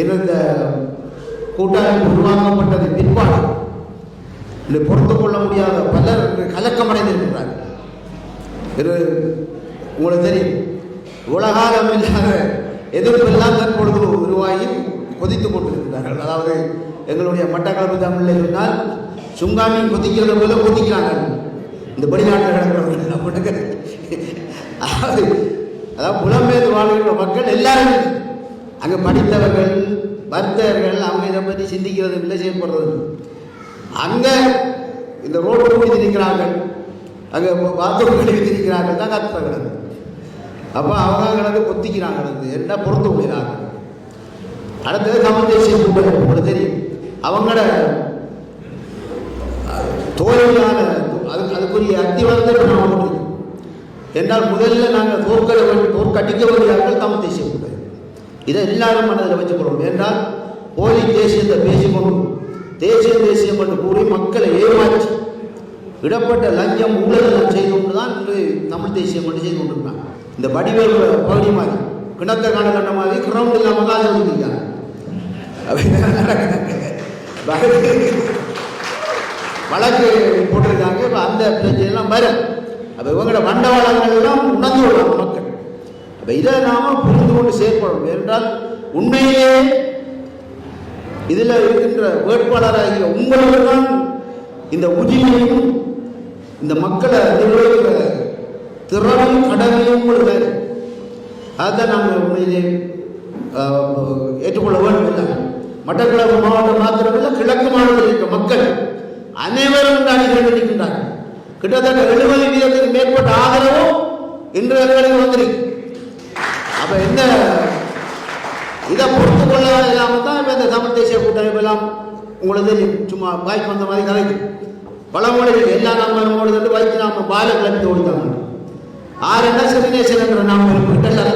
இந்த கூட்டாளி உருவாக்கப்பட்டது பிற்பாடு. இதை பொறுத்து கொள்ள முடியாத பலர் இன்று கலக்கமடைந்திருக்கிறார்கள். இது உங்களுக்கு தெரியும் உலகாலம் இல்லாத எதிர்ப்பெல்லாம் தற்பொழுது உருவாகி கொதித்துக் கொண்டிருக்கிறார்கள். அதாவது எங்களுடைய மட்டக்களப்பு தமிழில் இருந்தால் சுங்காமின் கொதிக்கிறது போல கொதிக்கிறாங்க இந்த வெளிநாட்டில் கிடக்கிறவர்கள் அதாவது அதாவது புலம்பெயர்ந்து வாழ்கின்ற மக்கள் எல்லாருமே அங்கே படித்தவர்கள் வர்த்தகர்கள் அவங்க இதை பற்றி சிந்திக்கிறது இல்லை செய்யப்படுறது அங்கே இந்த ரோடு கூடி அங்கே பாத்ரூம் கழுவி தான் தான் கத்துறாங்க அப்போ அவங்க கிடந்து கொத்திக்கிறாங்க கிடந்து என்ன பொறுத்து விடுறாங்க அடுத்தது தமிழ் கூட்டம் உங்களுக்கு தெரியும். அவங்களோட தோல்வியான அது அதுக்குரிய அத்தி வளர்ந்து என்றால் முதல்ல நாங்கள் தோற்கட வேண்டும் தோற்கடிக்க வேண்டியார்கள் தமிழ் இதை எல்லாரும் மனதில் வச்சுக்கொள்ளும் என்றால் போலி தேசியத்தை பேசிக்கணும் தேசிய தேசியம் என்று கூறி மக்களை ஏமாற்றி விடப்பட்ட லஞ்சம் ஊழல் செய்து கொண்டு தான் இன்று தமிழ் தேசியம் என்று செய்து கொண்டிருக்காங்க இந்த வடிவேல் பகுதி மாதிரி கிணத்த காலகட்டம் மாதிரி கிரவுண்ட் இல்லாமல் தான் இருந்திருக்காங்க வழக்கு போட்டிருக்காங்க. இப்போ அந்த பிரச்சனைலாம் வரும். அப்போ இவங்களோட வண்டவாளங்கள்லாம் உணர்ந்து அப்போ இதை நாம் புரிந்து கொண்டு செயற்படணும். என்றால் உண்மையிலே இதில் இருக்கின்ற வேட்பாளராகிய உங்களுக்கு தான் இந்த உரிமையும் இந்த மக்களை நிர்வகிக்கிற திறனும் கடமையும் உங்களுக்கு அதை நாம் உண்மையிலே ஏற்றுக்கொள்ள வேண்டும் இல்லை மட்டக்களப்பு மாவட்டம் மாத்திரமில்லை கிழக்கு மாவட்டத்தில் இருக்க மக்கள் அனைவரும் இந்த அணிகள் கிட்டத்தட்ட எழுபது வீதத்துக்கு மேற்பட்ட ஆதரவும் இன்று எங்களுக்கு வந்திருக்கு. அப்போ என்ன? இதை பொறுத்து கொள்ள இல்லாமல் தான் இப்போ இந்த தமிழ் தேசிய கூட்டமைப்பு எல்லாம் உங்களுக்கு சும்மா வாய்ப்பு வந்த மாதிரி கலைக்கு மொழிகள் எல்லா நாம வந்து வாய்ப்பு நாம பால கலந்து கொடுத்தாங்க ஆறு என்ன சிறுநேசன் என்ற நாம கிட்ட அறிஞ்சிருப்பேன்